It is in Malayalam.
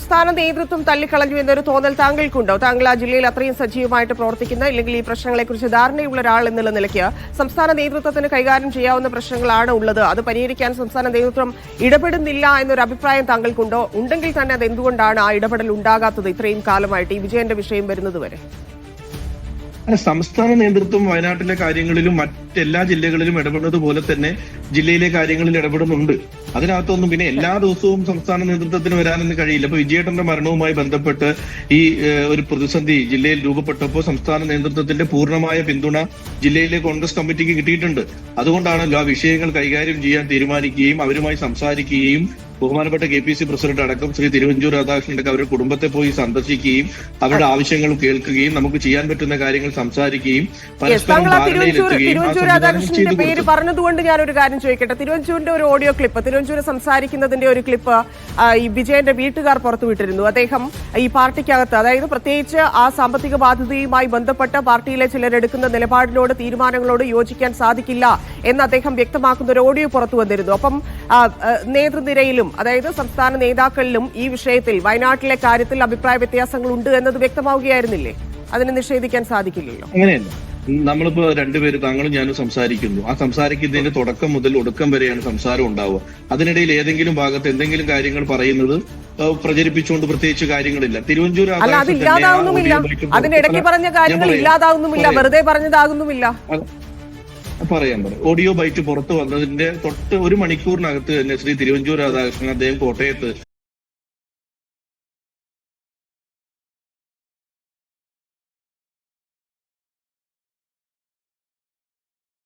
സംസ്ഥാന നേതൃത്വം തള്ളിക്കളഞ്ഞു എന്നൊരു തോന്നൽ താങ്കൾക്കുണ്ടോ? താങ്കൾ ആ ജില്ലയിൽ അത്രയും സജീവമായിട്ട് പ്രവർത്തിക്കുന്ന ഇല്ലെങ്കിൽ ഈ പ്രശ്നങ്ങളെക്കുറിച്ച് ധാരണയുള്ള ഒരാൾ എന്നുള്ള നിലയ്ക്ക് സംസ്ഥാന നേതൃത്വത്തിന് കൈകാര്യം ചെയ്യാവുന്ന പ്രശ്നങ്ങളാണ് ഉള്ളത്. അത് പരിഹരിക്കാൻ സംസ്ഥാന നേതൃത്വം ഇടപെടുന്നില്ല എന്നൊരു അഭിപ്രായം താങ്കൾക്കുണ്ടോ? ഉണ്ടെങ്കിൽ തന്നെ അത് എന്തുകൊണ്ടാണ് ആ ഇടപെടൽ ഉണ്ടാകാത്തത് ഇത്രയും കാലമായിട്ട്? ഈ വിജയന്റെ വിഷയം വരുന്നത് വരെ സംസ്ഥാന നേതൃത്വം വയനാട്ടിലെ കാര്യങ്ങളിലും മറ്റെല്ലാ ജില്ലകളിലും ഇടപെടുന്നത് പോലെ തന്നെ ജില്ലയിലെ കാര്യങ്ങളിൽ ഇടപെടുന്നുണ്ട്. അതിനകത്തൊന്നും പിന്നെ എല്ലാ ദിവസവും സംസ്ഥാന നേതൃത്വത്തിന് വരാനൊന്നും കഴിയില്ല. അപ്പൊ വിജയേട്ടന്റെ മരണവുമായി ബന്ധപ്പെട്ട് ഈ ഒരു പ്രതിസന്ധി ജില്ലയിൽ രൂപപ്പെട്ടപ്പോൾ സംസ്ഥാന നേതൃത്വത്തിന്റെ പൂർണമായ പിന്തുണ ജില്ലയിലെ കോൺഗ്രസ് കമ്മിറ്റിക്ക് കിട്ടിയിട്ടുണ്ട്. അതുകൊണ്ടാണല്ലോ ആ വിഷയങ്ങൾ കൈകാര്യം ചെയ്യാൻ തീരുമാനിക്കുകയും അവരുമായി സംസാരിക്കുകയും ബഹുമാനപ്പെട്ട കെ പി സി പ്രസിഡന്റ് അടക്കം ശ്രീ തിരുവഞ്ചൂർ രാധാകൃഷ്ണന്റെ അവരുടെ കുടുംബത്തെ പോയി സന്ദർശിക്കുകയും അവരുടെ ആവശ്യങ്ങൾ കേൾക്കുകയും നമുക്ക് ചെയ്യാൻ പറ്റുന്ന കാര്യങ്ങൾ സംസാരിക്കുകയും പരസ്പരം തിരുവഞ്ചൂർ രാധാകൃഷ്ണന്റെ പേര് പറഞ്ഞതുകൊണ്ട് ഞാൻ ഒരു കാര്യം ചോദിക്കട്ടെ. തിരുവഞ്ചൂരിന്റെ ഒരു ഓഡിയോ ക്ലിപ്പ് തിരുവഞ്ചൂർ സംസാരിക്കുന്നതിന്റെ ഒരു ക്ലിപ്പ് ഈ വിജയന്റെ വീട്ടുകാർ പുറത്തുവിട്ടിരുന്നു അദ്ദേഹം ഈ പാർട്ടിക്കകത്ത് അതായത് പ്രത്യേകിച്ച് ആ സാമ്പത്തിക ബാധ്യതയുമായി ബന്ധപ്പെട്ട പാർട്ടിയിലെ ചിലരെടുക്കുന്ന നിലപാടിനോട് തീരുമാനങ്ങളോട് യോജിക്കാൻ സാധിക്കില്ല എന്ന് അദ്ദേഹം വ്യക്തമാക്കുന്ന ഒരു ഓഡിയോ പുറത്തു വന്നിരുന്നു. അപ്പം നേതൃനിരയിലും അതായത് സംസ്ഥാന നേതാക്കളിലും ഈ വിഷയത്തിൽ വയനാട്ടിലെ കാര്യത്തിൽ അഭിപ്രായ വ്യത്യാസങ്ങൾ ഉണ്ട് എന്നത് വ്യക്തമാവുകയായിരുന്നില്ലേ? അതിനെ നിഷേധിക്കാൻ സാധിക്കില്ലല്ലോ. അങ്ങനെയല്ല. നമ്മളിപ്പോ രണ്ടുപേര് താങ്കളും ഞാനും സംസാരിക്കുന്നു. ആ സംസാരിക്കുന്നതിന്റെ തുടക്കം മുതൽ ഒടുക്കം വരെയാണ് സംസാരം ഉണ്ടാവുക. അതിനിടയിൽ ഏതെങ്കിലും ഭാഗത്ത് എന്തെങ്കിലും കാര്യങ്ങൾ പറയുന്നത് പ്രചരിപ്പിച്ചുകൊണ്ട് പ്രത്യേകിച്ച് കാര്യങ്ങളില്ല. തിരുവഞ്ചൂർ അല്ല അത് ഇല്ലാതാവുന്നുമില്ല. അതിനിടയ്ക്ക് പറഞ്ഞ കാര്യങ്ങൾ. ഇല്ലാതാവുന്നുമില്ല. വെറുതെ പറഞ്ഞതാകുന്നുമില്ല. പറയാൻ പറയാം ഓഡിയോ ബൈറ്റ് പുറത്തു വന്നതിന്റെ തൊട്ട് ഒരു മണിക്കൂറിനകത്ത് തന്നെ ശ്രീ തിരുവഞ്ചൂർ രാധാകൃഷ്ണൻ അദ്ദേഹം കോട്ടയത്ത്